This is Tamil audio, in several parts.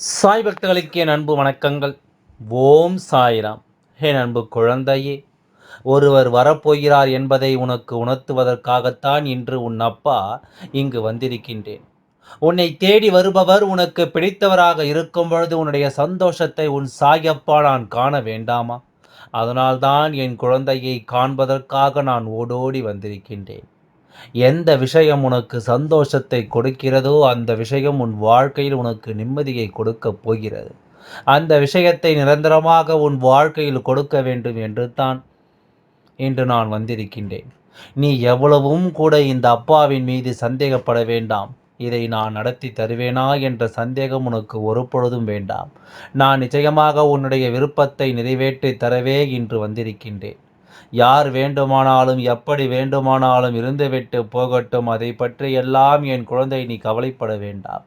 சாய் பக்தர்களுக்கு என் அன்பு வணக்கங்கள். ஓம் சாய்ராம். என் அன்பு குழந்தையே ஒருவர் வரப்போகிறார் என்பதை உனக்கு உணர்த்துவதற்காகத்தான் இன்று உன் அப்பா இங்கு வந்திருக்கின்றேன். உன்னை தேடி வருபவர் உனக்கு பிடித்தவராக இருக்கும் பொழுது உன்னுடைய சந்தோஷத்தை உன் சாயப்பா நான் காண வேண்டாமா? அதனால்தான் என் குழந்தையை காண்பதற்காக நான் ஓடோடி வந்திருக்கின்றேன். எந்த விஷயம் உனக்கு சந்தோஷத்தை கொடுக்கிறதோ அந்த விஷயம் உன் வாழ்க்கையில் உனக்கு நிம்மதியை கொடுக்கப் போகிறது. அந்த விஷயத்தை நிரந்தரமாக உன் வாழ்க்கையில் கொடுக்க வேண்டும் என்று தான் இன்று நான் வந்திருக்கின்றேன். நீ எவ்வளவும் கூட இந்த அப்பாவின் மீது சந்தேகப்பட வேண்டாம். இதை நான் நடத்தி தருவேனா என்ற சந்தேகம் உனக்கு ஒரு பொழுதும் வேண்டாம். நான் நிச்சயமாக உன்னுடைய விருப்பத்தை நிறைவேற்றி தரவே இன்று வந்திருக்கின்றேன். யார் வேண்டுமானாலும் எப்படி வேண்டுமானாலும் இருந்துவிட்டு போகட்டும். அதை பற்றி எல்லாம் என் குழந்தை நீ கவலைப்பட வேண்டாம்.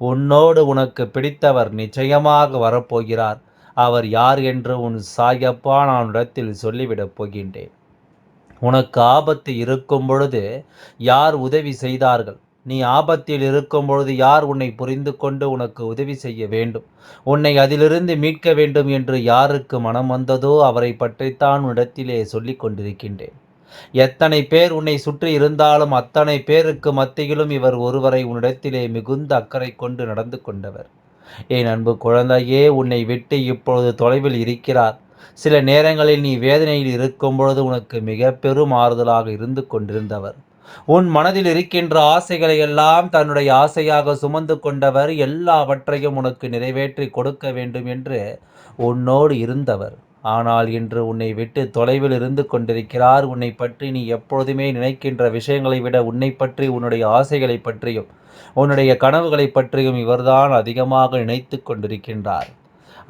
உன்னோடு உனக்கு பிடித்தவர் நிச்சயமாக வரப்போகிறார். அவர் யார் என்று உன் சாயப்பா நான் இடத்தில் சொல்லிவிடப் போகின்றேன். உனக்கு ஆபத்து இருக்கும் பொழுது யார் உதவி செய்தார்கள்? நீ ஆபத்தில் இருக்கும் பொழுது யார் உன்னை புரிந்து கொண்டு உனக்கு உதவி செய்ய வேண்டும்? உன்னை அதிலிருந்து மீட்க வேண்டும் என்று யாருக்கு மனம் வந்ததோ அவரை பற்றித்தான் உன்னிடத்திலே சொல்லிக் கொண்டிருக்கின்றேன். எத்தனை பேர் உன்னை சுற்றி இருந்தாலும் அத்தனை பேருக்கு மத்தியிலும் இவர் ஒருவரை உன்னிடத்திலே மிகுந்த அக்கறை கொண்டு நடந்து கொண்டவர். என் அன்பு குழந்தையே உன்னை விட்டு இப்பொழுது தொலைவில் இருக்கிறார். சில நேரங்களில் நீ வேதனையில் இருக்கும் பொழுது உனக்கு மிக பெரும் ஆறுதலாக இருந்து கொண்டிருந்தவர். உன் மனதில் இருக்கின்ற ஆசைகளை எல்லாம் தன்னுடைய ஆசையாக சுமந்து கொண்டவர் எல்லாவற்றையும் உனக்கு நிறைவேற்றி கொடுக்க வேண்டும் என்று உன்னோடு இருந்தவர். ஆனால் இன்று உன்னை விட்டு தொலைவில் இருந்து கொண்டிருக்கிறார். உன்னை பற்றி நீ எப்பொழுதுமே நினைக்கின்ற விஷயங்களை விட உன்னை பற்றி உன்னுடைய ஆசைகளை பற்றியும் உன்னுடைய கனவுகளை பற்றியும் இவர்தான் அதிகமாக நினைத்து கொண்டிருக்கின்றார்.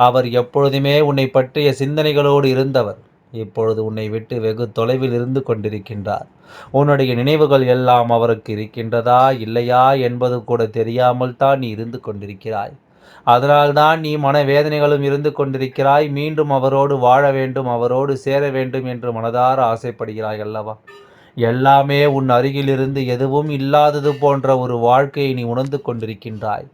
அவர் எப்பொழுதுமே உன்னை பற்றிய சிந்தனைகளோடு இருந்தவர். இப்பொழுது உன்னை விட்டு வெகு தொலைவில் இருந்து கொண்டிருக்கின்றார். உன்னுடைய நினைவுகள் எல்லாம் அவருக்கு இருக்கின்றதா இல்லையா என்பது கூட தெரியாமல் தான் நீ இருந்து கொண்டிருக்கிறாய். அதனால்தான் நீ மனவேதனைகளும் இருந்து கொண்டிருக்கிறாய். மீண்டும் அவரோடு வாழ வேண்டும் அவரோடு சேர வேண்டும் என்று மனதார ஆசைப்படுகிறாய் அல்லவா? எல்லாமே உன் அருகிலிருந்து எதுவும் இல்லாதது போன்ற ஒரு வாழ்க்கையை நீ உணர்ந்து கொண்டிருக்கின்றாய்.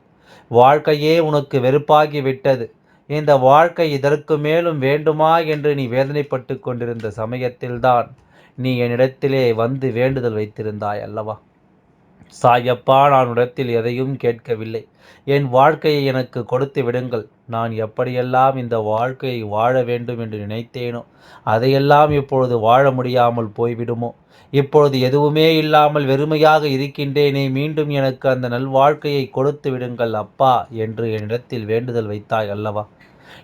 வாழ்க்கையே உனக்கு வெறுப்பாகி விட்டது. இந்த வாழ்க்கை இதற்கு மேலும் வேண்டுமா என்று நீ வேதனைப்பட்டு கொண்டிருந்த சமயத்தில்தான் நீ என்னிடத்திலே வந்து வேண்டுதல் வைத்திருந்தாய் அல்லவா? சாயப்பா நான் இடத்தில் எதையும் கேட்கவில்லை. என் வாழ்க்கையை எனக்கு கொடுத்து விடுங்கள். நான் எப்படியெல்லாம் இந்த வாழ்க்கையை வாழ வேண்டும் என்று நினைத்தேனோ அதையெல்லாம் இப்பொழுது வாழ முடியாமல் போய்விடுமோ? இப்பொழுது எதுவுமே இல்லாமல் வெறுமையாக இருக்கின்றேனே மீண்டும் எனக்கு அந்த நல்வாழ்க்கையை கொடுத்து விடுங்கள் அப்பா என்று என்னிடத்தில் வேண்டுதல் வைத்தாய் அல்லவா?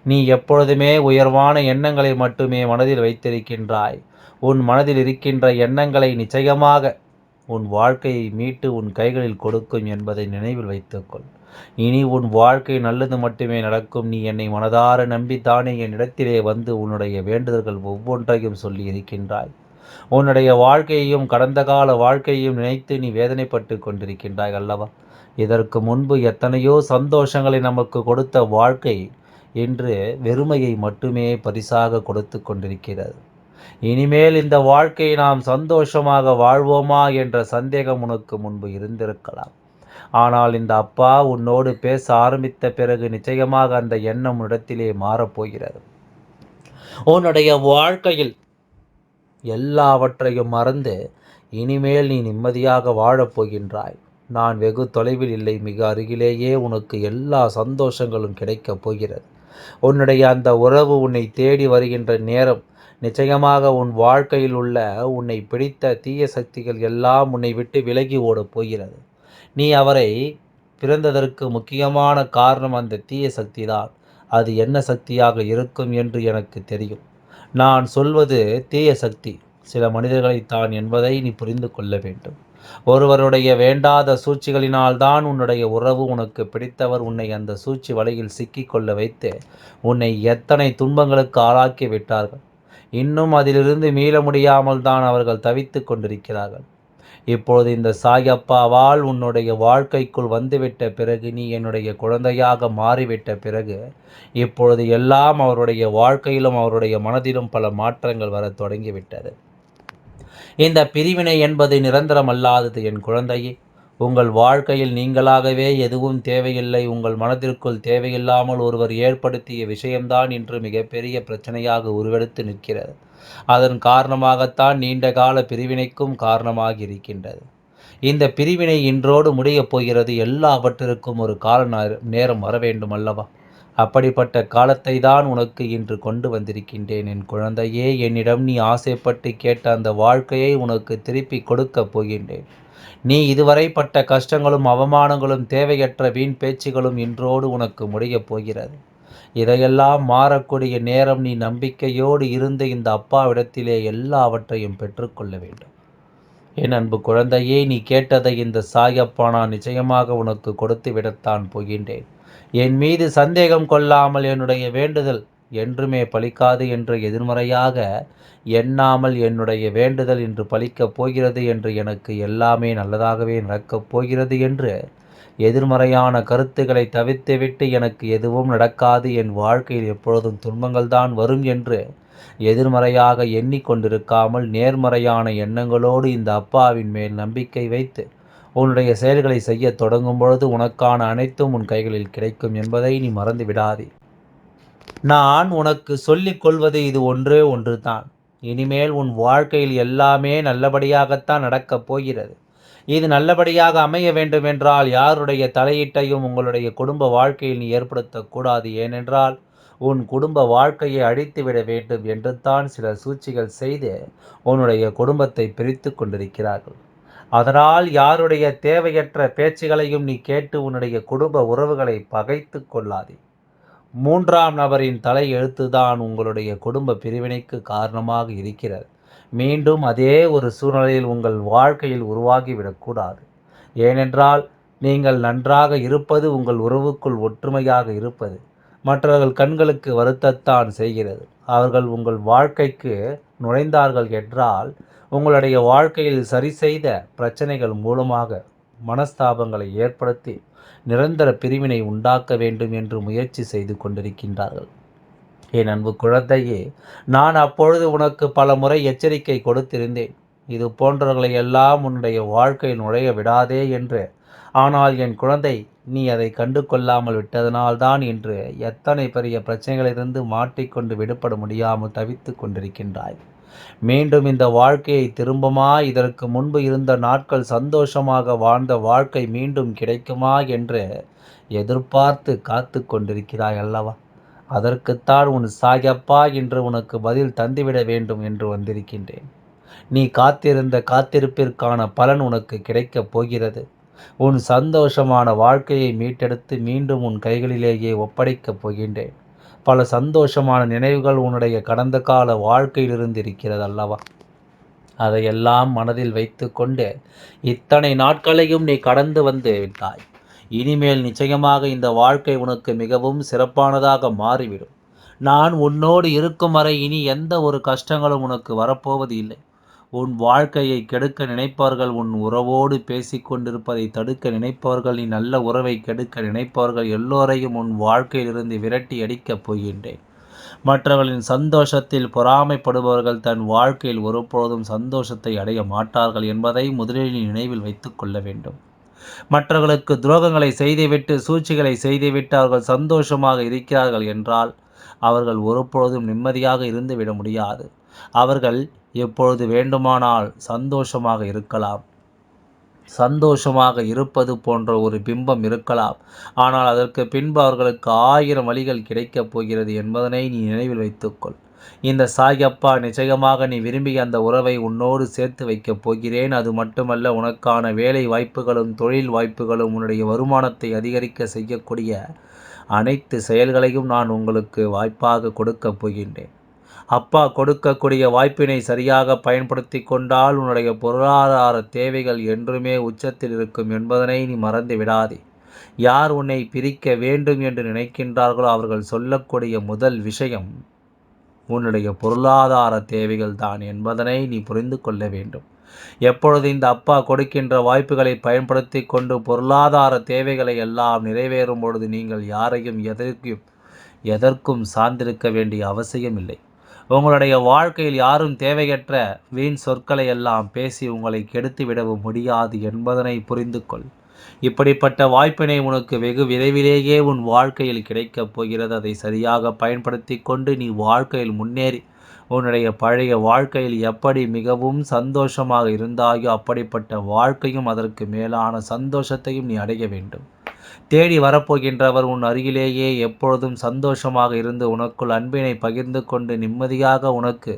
நீ எப்பொழுதுமே உயர்வான எண்ணங்களை மட்டுமே மனதில் வைத்திருக்கின்றாய். உன் மனதில் இருக்கின்ற எண்ணங்களை நிச்சயமாக உன் வாழ்க்கையை மீட்டு உன் கைகளில் கொடுக்கும் என்பதை நினைவில் வைத்துக்கொள். இனி உன் வாழ்க்கை நல்லது மட்டுமே நடக்கும். நீ என்னை மனதார நம்பித்தானே என் இடத்திலே வந்து உன்னுடைய வேண்டுதல்கள் ஒவ்வொன்றையும் சொல்லி இருக்கின்றாய். உன்னுடைய வாழ்க்கையையும் கடந்த கால வாழ்க்கையையும் நினைத்து நீ வேதனைப்பட்டு கொண்டிருக்கின்றாய் அல்லவா? இதற்கு முன்பு எத்தனையோ சந்தோஷங்களை நமக்கு கொடுத்த வாழ்க்கை என்று வெறுமையை மட்டுமே பரிசாக கொடுத்து கொண்டிருக்கிறது. இனிமேல் இந்த வாழ்க்கையை நாம் சந்தோஷமாக வாழ்வோமா என்ற சந்தேகம் உனக்கு முன்பு இருந்திருக்கலாம். ஆனால் இந்த அப்பா உன்னோடு பேச ஆரம்பித்த பிறகு நிச்சயமாக அந்த எண்ணம் இடத்திலே மாறப்போகிறது. உன்னுடைய வாழ்க்கையில் எல்லாவற்றையும் மறந்து இனிமேல் நீ நிம்மதியாக வாழப் போகின்றாய். நான் வெகு தொலைவில் இல்லை மிக அருகிலேயே உனக்கு எல்லா சந்தோஷங்களும் கிடைக்கப் போகிறது. உன்னுடைய அந்த உறவு உன்னை தேடி வருகின்ற நேரம் நிச்சயமாக உன் வாழ்க்கையில் உள்ள உன்னை பிடித்த தீய சக்திகள் எல்லாம் உன்னை விட்டு விலகி ஓடப் போகிறது. நீ அவரை பிறந்ததற்கு முக்கியமான காரணம் அந்த தீய சக்திதான். அது என்ன சக்தியாக இருக்கும் என்று எனக்கு தெரியும். நான் சொல்வது தீய சக்தி. சில மனிதர்களைத்தான் என்பதை நீ புரிந்து கொள்ள வேண்டும். ஒருவருடைய வேண்டாத சூழ்ச்சிகளினால்தான் உன்னுடைய உறவு உனக்கு பிடித்தவர் உன்னை அந்த சூழ்ச்சி வலையில் சிக்கிக்கொள்ள வைத்து உன்னை எத்தனை துன்பங்களுக்கு ஆளாக்கி விட்டார்கள். இன்னும் அதிலிருந்து மீள முடியாமல் தான் அவர்கள் தவித்து கொண்டிருக்கிறார்கள். இப்பொழுது இந்த சாயப்பாவால் உன்னுடைய வாழ்க்கைக்குள் வந்துவிட்ட பிறகு நீ என்னுடைய குழந்தையாக மாறிவிட்ட பிறகு இப்பொழுது எல்லாம் அவருடைய வாழ்க்கையிலும் அவருடைய மனதிலும் பல மாற்றங்கள் வர தொடங்கிவிட்டது. இந்த பிரிவினை என்பது நிரந்தரம் அல்லாதது என் குழந்தையே. உங்கள் வாழ்க்கையில் நீங்களாகவே எதுவும் தேவையில்லை. உங்கள் மனதிற்குள் தேவையில்லாமல் ஒருவர் ஏற்படுத்திய விஷயம்தான் இன்று மிகப்பெரிய பிரச்சனையாக உருவெடுத்து நிற்கிறது. அதன் காரணமாகத்தான் நீண்ட கால பிரிவினைக்கும் காரணமாக இருக்கின்றது இந்த பிரிவினை இன்றோடு முடியப் போகிறது எல்லாவற்றிற்கும் ஒரு கால நேரம் வர வேண்டும் அல்லவா? அப்படிப்பட்ட காலத்தை தான் உனக்கு இன்று கொண்டு வந்திருக்கின்றேன். என் குழந்தையே என்னிடம் நீ ஆசைப்பட்டு கேட்ட அந்த வாழ்க்கையை உனக்கு திருப்பி கொடுக்கப் போகின்றேன். நீ இதுவரை பட்ட கஷ்டங்களும் அவமானங்களும் தேவையற்ற வீண் பேச்சுகளும் இன்றோடு உனக்கு முடியப் போகிறது. இதையெல்லாம் மாறக்கூடிய நேரம் நீ நம்பிக்கையோடு இருந்து இந்த அப்பாவிடத்திலே எல்லாவற்றையும் பெற்றுக்கொள்ள வேண்டும். என் அன்பு குழந்தையே நீ கேட்டதை இந்த சாயப்பா நான் நிச்சயமாக உனக்கு கொடுத்து விடத்தான் போகின்றேன். என் மீது சந்தேகம் கொள்ளாமல் என்னுடைய வேண்டுதல் என்றுமே பலிக்காது என்று எதிர்மறையாக எண்ணாமல் என்னுடைய வேண்டுதல் இன்று பலிக்கப் போகிறது என்று எனக்கு எல்லாமே நல்லதாகவே நடக்கப் போகிறது என்று எதிர்மறையான கருத்துக்களை தவிர்த்துவிட்டு எனக்கு எதுவும் நடக்காது என் வாழ்க்கையில் எப்பொழுதும் துன்பங்கள் தான் வரும் என்று எதிர்மறையாக எண்ணிக்கொண்டிருக்காமல் நேர்மறையான எண்ணங்களோடு இந்த அப்பாவின் மேல் நம்பிக்கை வைத்து உன்னுடைய செயல்களை செய்ய தொடங்கும் பொழுது உனக்கான அனைத்தும் உன் கைகளில் கிடைக்கும் என்பதை நீ மறந்து விடாதே நான் உனக்கு சொல்லிக் கொள்வது இது ஒன்றே ஒன்று தான் இனிமேல் உன் வாழ்க்கையில் எல்லாமே நல்லபடியாகத்தான் நடக்கப் போகிறது. இது நல்லபடியாக அமைய வேண்டுமென்றால் யாருடைய தலையீட்டையும் உங்களுடைய குடும்ப வாழ்க்கையில் நீ ஏற்படுத்தக்கூடாது. ஏனென்றால் உன் குடும்ப வாழ்க்கையை அழித்துவிட வேண்டும் என்று தான் சில சூழ்ச்சிகள் செய்து உன்னுடைய குடும்பத்தை பிரித்து கொண்டிருக்கிறார்கள். அதனால் யாருடைய தேவையற்ற பேச்சுகளையும் நீ கேட்டு உன்னுடைய குடும்ப உறவுகளை பகைத்து கொள்ளாதே. மூன்றாம் நபரின் தலை எழுத்துதான் உங்களுடைய குடும்ப பிரிவினைக்கு காரணமாக இருக்கிறது. மீண்டும் அதே ஒரு சூழ்நிலையில் உங்கள் வாழ்க்கையில் உருவாகிவிடக்கூடாது. ஏனென்றால் நீங்கள் நன்றாக இருப்பது உங்கள் உறவுக்குள் ஒற்றுமையாக இருப்பது மற்றவர்கள் கண்களுக்கு வருத்தத்தான் செய்கிறது. அவர்கள் உங்கள் வாழ்க்கைக்கு நுழைந்தார்கள் என்றால் உங்களுடைய வாழ்க்கையில் சரி செய்த பிரச்சனைகள் மூலமாக மனஸ்தாபங்களை ஏற்படுத்தி நிரந்தர பிரிவினை உண்டாக்க வேண்டும் என்று முயற்சி செய்து கொண்டிருக்கின்றார்கள். என் அன்பு குழந்தையே நான் அப்பொழுது உனக்கு பல முறை எச்சரிக்கை கொடுத்திருந்தேன். இது போன்றவர்களை எல்லாம் உன்னுடைய வாழ்க்கையில் நுழைய விடாதே என்று. ஆனால் என் குழந்தை நீ அதை கண்டு கொள்ளாமல் விட்டதனால்தான் இன்று எத்தனை பெரிய பிரச்சனைகளிலிருந்து மாட்டிக்கொண்டு விடுபட முடியாமல் தவித்து கொண்டிருக்கின்றாய். மீண்டும் இந்த வாழ்க்கையை திரும்பமா? இதற்கு முன்பு இருந்த நாட்கள் சந்தோஷமாக வாழ்ந்த வாழ்க்கை மீண்டும் கிடைக்குமா என்று எதிர்பார்த்து காத்து கொண்டிருக்கிறாய் அல்லவா? அதற்குத்தான் உன் சாயப்பா என்று உனக்கு பதில் தந்துவிட வேண்டும் என்று வந்திருக்கின்றேன். நீ காத்திருந்த காத்திருப்பிற்கான பலன் உனக்கு கிடைக்கப் போகிறது. உன் சந்தோஷமான வாழ்க்கையை மீட்டெடுத்து மீண்டும் உன் கைகளிலேயே ஒப்படைக்கப் போகின்றேன். பல சந்தோஷமான நினைவுகள் உன்னுடைய கடந்த கால வாழ்க்கையிலிருந்து இருக்கிறது அல்லவா அதையெல்லாம் மனதில் வைத்து கொண்டு இத்தனை நாட்களையும் நீ கடந்து வந்து விட்டாய். இனிமேல் நிச்சயமாக இந்த வாழ்க்கை உனக்கு மிகவும் சிறப்பானதாக மாறிவிடும். நான் உன்னோடு இருக்கும் வரை இனி எந்த ஒரு கஷ்டங்களும் உனக்கு வரப்போவது இல்லை. உன் வாழ்க்கையை கெடுக்க நினைப்பவர்கள் உன் உறவோடு பேசிக்கொண்டிருப்பதை தடுக்க நினைப்பவர்கள் நீ நல்ல உறவை கெடுக்க நினைப்பவர்கள் எல்லோரையும் உன் வாழ்க்கையிலிருந்து விரட்டி அடிக்கப் போகின்றேன். மற்றவர்களின் சந்தோஷத்தில் பொறாமைப்படுபவர்கள் தன் வாழ்க்கையில் ஒருபொழுதும் சந்தோஷத்தை அடைய மாட்டார்கள் என்பதை முதலில் நினைவில் வைத்துக்கொள்ள வேண்டும். மற்றவர்களுக்கு துரோகங்களை செய்துவிட்டு சூழ்ச்சிகளை செய்துவிட்டு அவர்கள் சந்தோஷமாக இருக்கிறார்கள் என்றால் அவர்கள் ஒருபொழுதும் நிம்மதியாக இருந்துவிட முடியாது. அவர்கள் எப்பொழுது வேண்டுமானால் சந்தோஷமாக இருக்கலாம். சந்தோஷமாக இருப்பது போன்ற ஒரு பிம்பம் இருக்கலாம். ஆனால் அதற்கு பின்பு அவர்களுக்கு ஆயிரம் வழிகள் கிடைக்கப் போகிறது என்பதனை நீ நினைவில் வைத்துக்கொள். இந்த சாயப்பா நிச்சயமாக நீ விரும்பிய அந்த உறவை உன்னோடு சேர்த்து வைக்கப் போகிறேன். அது மட்டுமல்ல உனக்கான வேலை வாய்ப்புகளும் தொழில் வாய்ப்புகளும் உன்னுடைய வருமானத்தை அதிகரிக்க செய்யக்கூடிய அனைத்து செயல்களையும் நான் உங்களுக்கு வாய்ப்பாக கொடுக்கப் போகின்றேன். அப்பா கொடுக்கக்கூடிய வாய்ப்பினை சரியாக பயன்படுத்தி கொண்டால் உன்னுடைய பொருளாதார தேவைகள் என்றுமே உச்சத்தில் இருக்கும் என்பதனை நீ மறந்து விடாதே. யார் உன்னை பிரிக்க வேண்டும் என்று நினைக்கின்றார்களோ அவர்கள் சொல்லக்கூடிய முதல் விஷயம் உன்னுடைய பொருளாதார தேவைகள் தான் என்பதனை நீ புரிந்து கொள்ள வேண்டும். எப்பொழுது இந்த அப்பா கொடுக்கின்ற வாய்ப்புகளை பயன்படுத்தி கொண்டு பொருளாதார தேவைகளை எல்லாம் நிறைவேறும் பொழுது நீங்கள் யாரையும் எதற்கும் எதற்கும் சார்ந்திருக்க வேண்டிய அவசியம் இல்லை. உங்களுடைய வாழ்க்கையில் யாரும் தேவையற்ற வீண் சொற்களை எல்லாம் பேசி உங்களை கெடுத்து விடவும் முடியாது என்பதனை புரிந்து கொள். இப்படிப்பட்ட வாய்ப்பினை உனக்கு வெகு விரைவிலேயே உன் வாழ்க்கையில் கிடைக்கப் போகிறது. அதை சரியாக பயன்படுத்தி கொண்டு நீ வாழ்க்கையில் முன்னேறி உன்னுடைய பழைய வாழ்க்கையில் எப்படி மிகவும் சந்தோஷமாக இருந்தாயோ அப்படிப்பட்ட வாழ்க்கையும் அதற்கு மேலான சந்தோஷத்தையும் நீ அடைய வேண்டும். தேடி வரப்போகின்றவர் உன் அருகிலேயே எப்பொழுதும் சந்தோஷமாக இருந்து உனக்குள் அன்பினை பகிர்ந்து கொண்டு நிம்மதியாக உனக்கு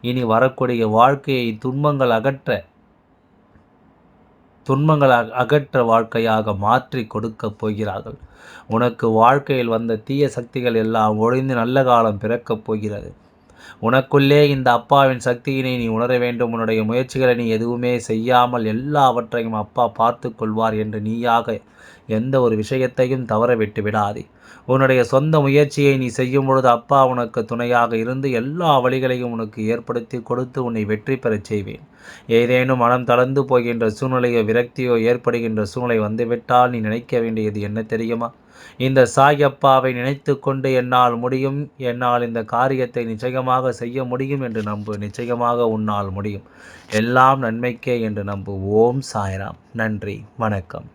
இனி வரக்கூடிய வாழ்க்கையை துன்பங்கள் அகற்ற துன்பங்கள் அகற்ற வாழ்க்கையாக மாற்றி கொடுக்கப் போகிறார்கள். உனக்கு வாழ்க்கையில் வந்த தீய சக்திகள் எல்லாம் ஒழிந்து நல்ல காலம் பிறக்கப் போகிறது. உனக்குள்ளே இந்த அப்பாவின் சக்தியினை நீ உணர வேண்டும். உன்னுடைய முயற்சிகளை நீ எதுவுமே செய்யாமல் எல்லாவற்றையும் அப்பா பார்த்து கொள்வார் என்று நீயாக எந்த ஒரு விஷயத்தையும் தவற விட்டு விடாதே. உன்னுடைய சொந்த முயற்சியை நீ செய்யும் பொழுது அப்பா உனக்கு துணையாக இருந்து எல்லா வழிகளையும் உனக்கு ஏற்படுத்தி கொடுத்து உன்னை வெற்றி பெறச் செய்வேன். ஏதேனும் மனம் தளர்ந்து போகின்ற சூழ்நிலையோ விரக்தியோ ஏற்படுகின்ற சூழ்நிலை வந்துவிட்டால் நீ நினைக்க வேண்டியது என்ன தெரியுமா? இந்த சாயப்பாவை நினைத்து கொண்டு என்னால் முடியும் என்னால் இந்த காரியத்தை நிச்சயமாக செய்ய முடியும் என்று நம்பு நிச்சயமாக உன்னால் முடியும். எல்லாம் நன்மைக்கே என்று நம்பு ஓம் சாய்ராம். நன்றி வணக்கம்.